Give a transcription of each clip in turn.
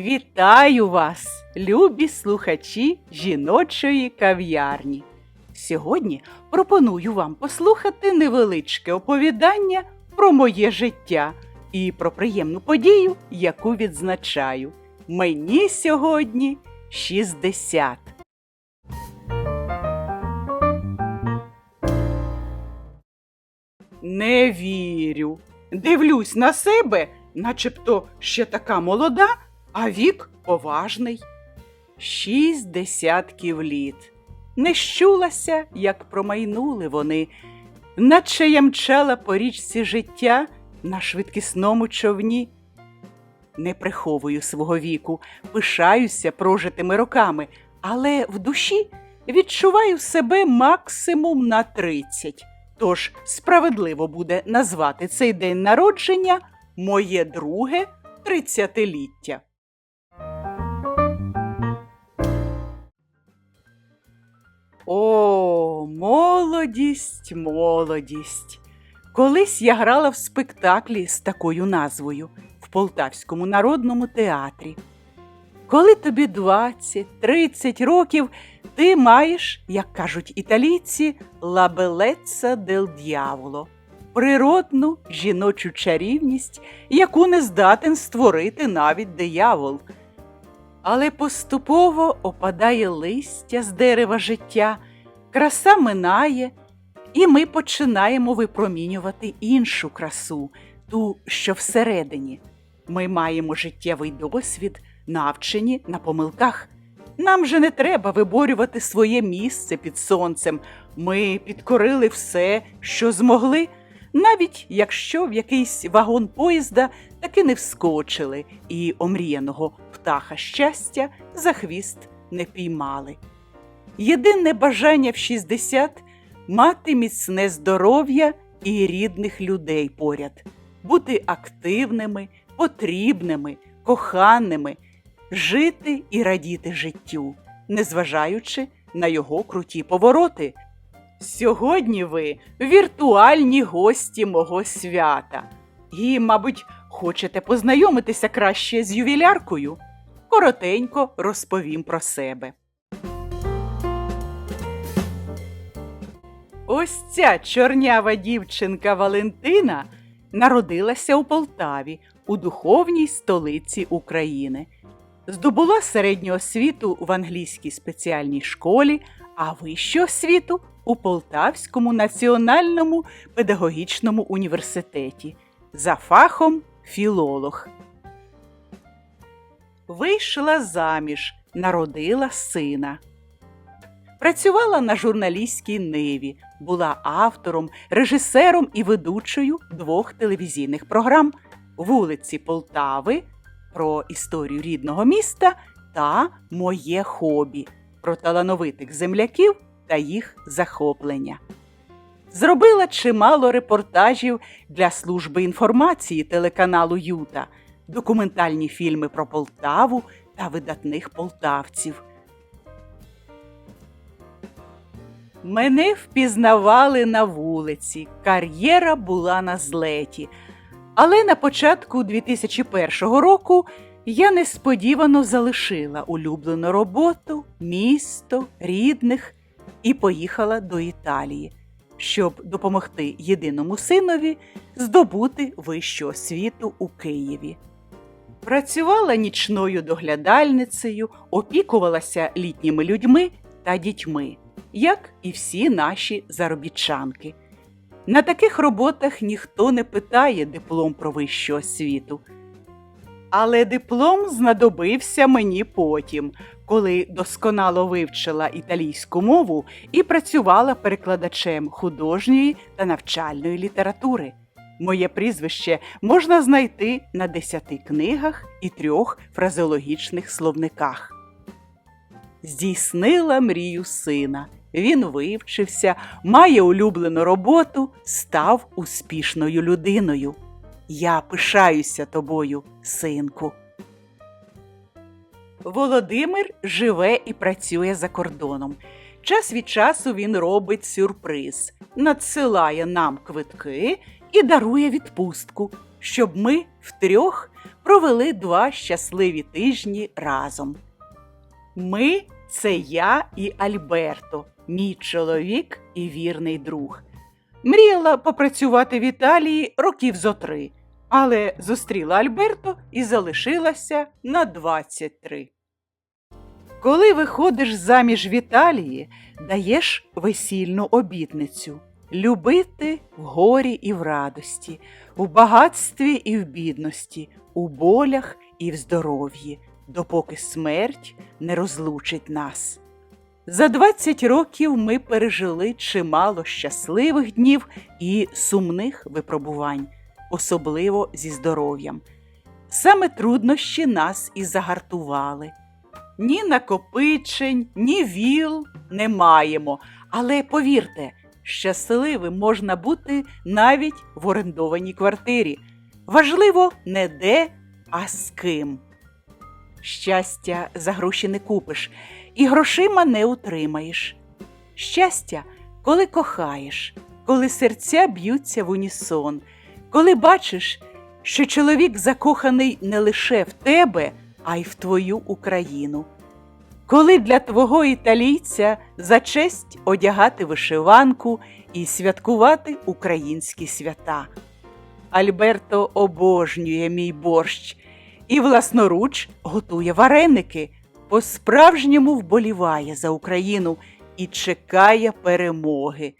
Вітаю вас, любі слухачі жіночої кав'ярні. Сьогодні пропоную вам послухати невеличке оповідання про моє життя і про приємну подію, яку відзначаю. Мені сьогодні 60. Не вірю. Дивлюсь на себе, начебто ще така молода, а вік поважний. Шість десятків літ. Не щулася, як промайнули вони, наче я мчала по річці життя на швидкісному човні. Не приховую свого віку, пишаюся прожитими роками, але в душі відчуваю себе максимум на тридцять. Тож справедливо буде назвати цей день народження моє друге тридцятиліття. Молодість, молодість. Колись я грала в спектаклі з такою назвою в Полтавському народному театрі. Коли тобі 20-30 років, ти маєш, як кажуть італійці, лабелеца дел д'яволо, природну жіночу чарівність, яку не здатен створити навіть диявол. Але поступово опадає листя з дерева життя, краса минає, і ми починаємо випромінювати іншу красу, ту, що всередині. Ми маємо життєвий досвід, навчені на помилках. Нам же не треба виборювати своє місце під сонцем. Ми підкорили все, що змогли, навіть якщо в якийсь вагон поїзда таки не вскочили і омріяного птаха щастя за хвіст не піймали. Єдине бажання в 60 мати міцне здоров'я і рідних людей поряд, бути активними, потрібними, коханими, жити і радіти життю, незважаючи на його круті повороти. Сьогодні ви віртуальні гості мого свята. І, мабуть, хочете познайомитися краще з ювіляркою? Коротенько розповім про себе. Ось ця чорнява дівчинка Валентина народилася у Полтаві, у духовній столиці України. Здобула середню освіту в англійській спеціальній школі, а вищу освіту у Полтавському національному педагогічному університеті за фахом філолог. Вийшла заміж, народила сина. Працювала на журналістській ниві, була автором, режисером і ведучою двох телевізійних програм Вулиці Полтави про історію рідного міста та Моє хобі про талановитих земляків та їх захоплення. Зробила чимало репортажів для служби інформації телеканалу Юта, документальні фільми про Полтаву та видатних полтавців. Мене впізнавали на вулиці, кар'єра була на злеті. Але на початку 2001 року я несподівано залишила улюблену роботу, місто, рідних і поїхала до Італії, щоб допомогти єдиному синові здобути вищу освіту у Києві. Працювала нічною доглядальницею, опікувалася літніми людьми та дітьми, як і всі наші заробітчанки. На таких роботах ніхто не питає диплом про вищу освіту. Але диплом знадобився мені потім, коли досконало вивчила італійську мову і працювала перекладачем художньої та навчальної літератури. Моє прізвище можна знайти на десяти книгах і трьох фразеологічних словниках. Здійснила мрію сина. Він вивчився, має улюблену роботу, став успішною людиною. Я пишаюся тобою, синку. Володимир живе і працює за кордоном. Час від часу він робить сюрприз, надсилає нам квитки і дарує відпустку. щоб ми втрьох провели два щасливі тижні разом. Ми це я і Альберто, мій чоловік і вірний друг. Мріяла попрацювати в Італії років зо три, але зустріла Альберто і залишилася на 23. Коли виходиш заміж в Італії, даєш весільну обітницю любити в горі і в радості, у багатстві і в бідності, у болях і в здоров'ї, допоки смерть не розлучить нас. За 20 років ми пережили чимало щасливих днів і сумних випробувань, особливо зі здоров'ям. Саме труднощі нас і загартували. Ні накопичень, ні віл не маємо, але повірте, щасливим можна бути навіть в орендованій квартирі. Важливо не де, а з ким. Щастя за гроші не купиш і грошима не утримаєш. Щастя, коли кохаєш, коли серця б'ються в унісон, коли бачиш, що чоловік закоханий не лише в тебе, а й в твою Україну. Коли для твого італійця за честь одягати вишиванку і святкувати українські свята. Альберто обожнює мій борщ і власноруч готує вареники, по-справжньому вболіває за Україну і чекає перемоги.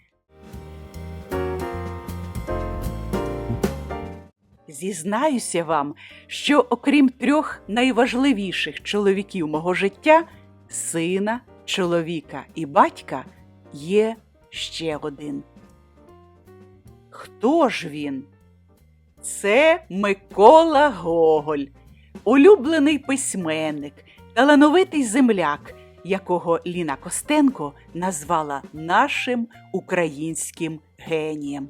Зізнаюся вам, що окрім трьох найважливіших чоловіків мого життя сина, чоловіка і батька, є ще один. Хто ж він? Це Микола Гоголь, улюблений письменник, талановитий земляк, якого Ліна Костенко назвала нашим українським генієм.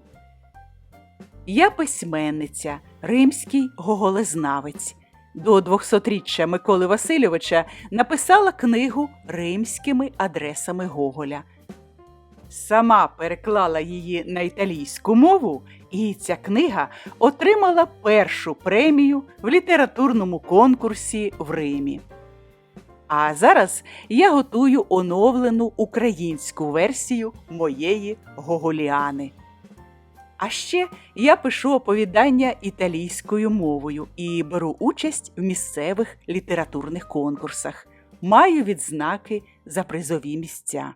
Я письменниця, римський гоголезнавець. До 200-річчя Миколи Васильовича написала книгу римськими адресами Гоголя. Сама переклала її на італійську мову, і ця книга отримала першу премію в літературному конкурсі в Римі. А зараз я готую оновлену українську версію моєї Гоголіани. А ще я пишу оповідання італійською мовою і беру участь в місцевих літературних конкурсах. Маю відзнаки за призові місця.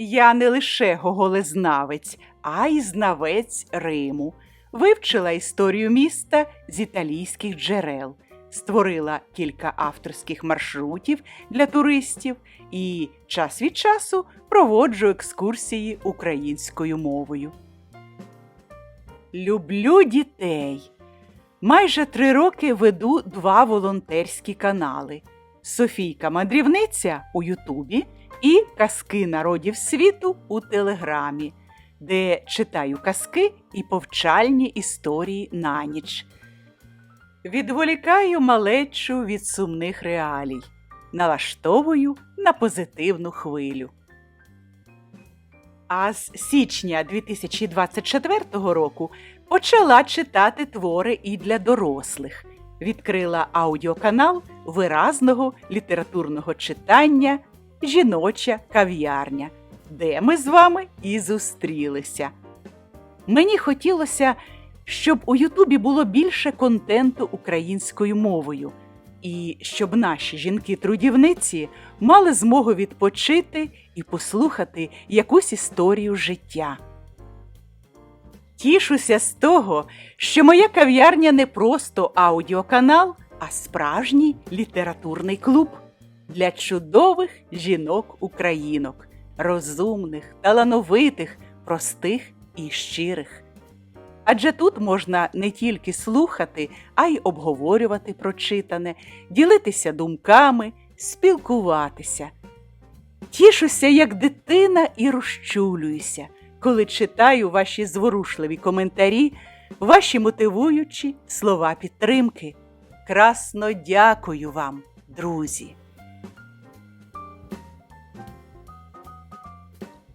Я не лише гоголезнавець, а й знавець Риму. Вивчила історію міста з італійських джерел, створила кілька авторських маршрутів для туристів і час від часу проводжу екскурсії українською мовою. Люблю дітей. Майже три роки веду два волонтерські канали: Софійка Мандрівниця у Ютубі і Казки народів світу у Телеграмі, де читаю казки і повчальні історії на ніч. Відволікаю малечу від сумних реалій, налаштовую на позитивну хвилю. А з січня 2024 року почала читати твори і для дорослих. Відкрила аудіоканал виразного літературного читання Жіноча кав'ярня, де ми з вами і зустрілися. Мені хотілося, щоб у Ютубі було більше контенту українською мовою, і щоб наші жінки-трудівниці мали змогу відпочити і послухати якусь історію життя. Тішуся з того, що моя кав'ярня не просто аудіоканал, а справжній літературний клуб для чудових жінок-українок, розумних, талановитих, простих і щирих. Адже тут можна не тільки слухати, а й обговорювати прочитане, ділитися думками, спілкуватися. Тішуся, як дитина, і розчулююся, коли читаю ваші зворушливі коментарі, ваші мотивуючі слова підтримки. Красно дякую вам, друзі!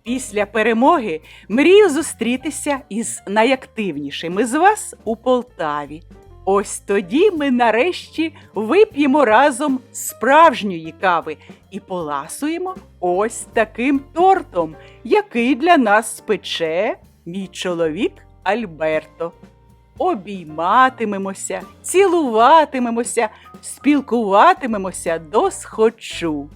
Після перемоги мрію зустрітися із найактивнішими з вас у Полтаві. Ось тоді ми нарешті вип'ємо разом справжньої кави і поласуємо ось таким тортом, який для нас спече мій чоловік Альберто. Обійматимемося, цілуватимемося, спілкуватимемося до схочу.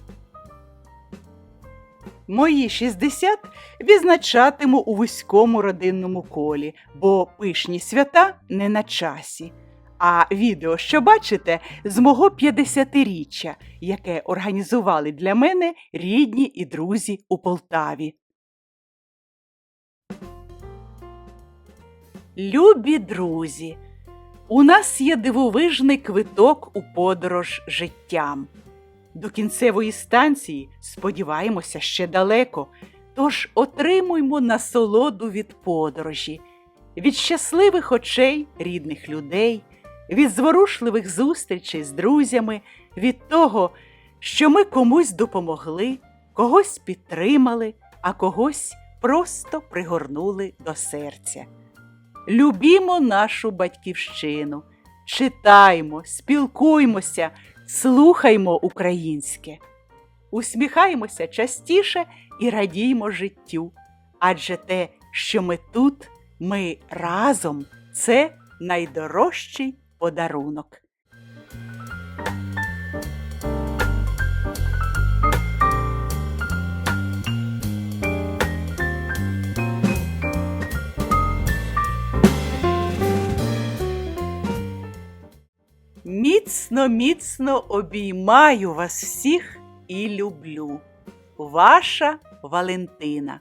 Мої 60 відзначатиму у вузькому родинному колі, бо пишні свята не на часі. А відео, що бачите, з мого 50-річчя, яке організували для мене рідні і друзі у Полтаві. Любі друзі, у нас є дивовижний квиток у подорож життям. До кінцевої станції, сподіваємося, ще далеко, тож отримуймо насолоду від подорожі, від щасливих очей рідних людей, від зворушливих зустрічей з друзями, від того, що ми комусь допомогли, когось підтримали, а когось просто пригорнули до серця. Любімо нашу батьківщину, читаймо, спілкуймося, слухаймо українське, усміхаймося частіше і радіймо життю. Адже те, що ми тут, ми разом це найдорожчий подарунок. Міцно, міцно обіймаю вас всіх і люблю. Ваша Валентина.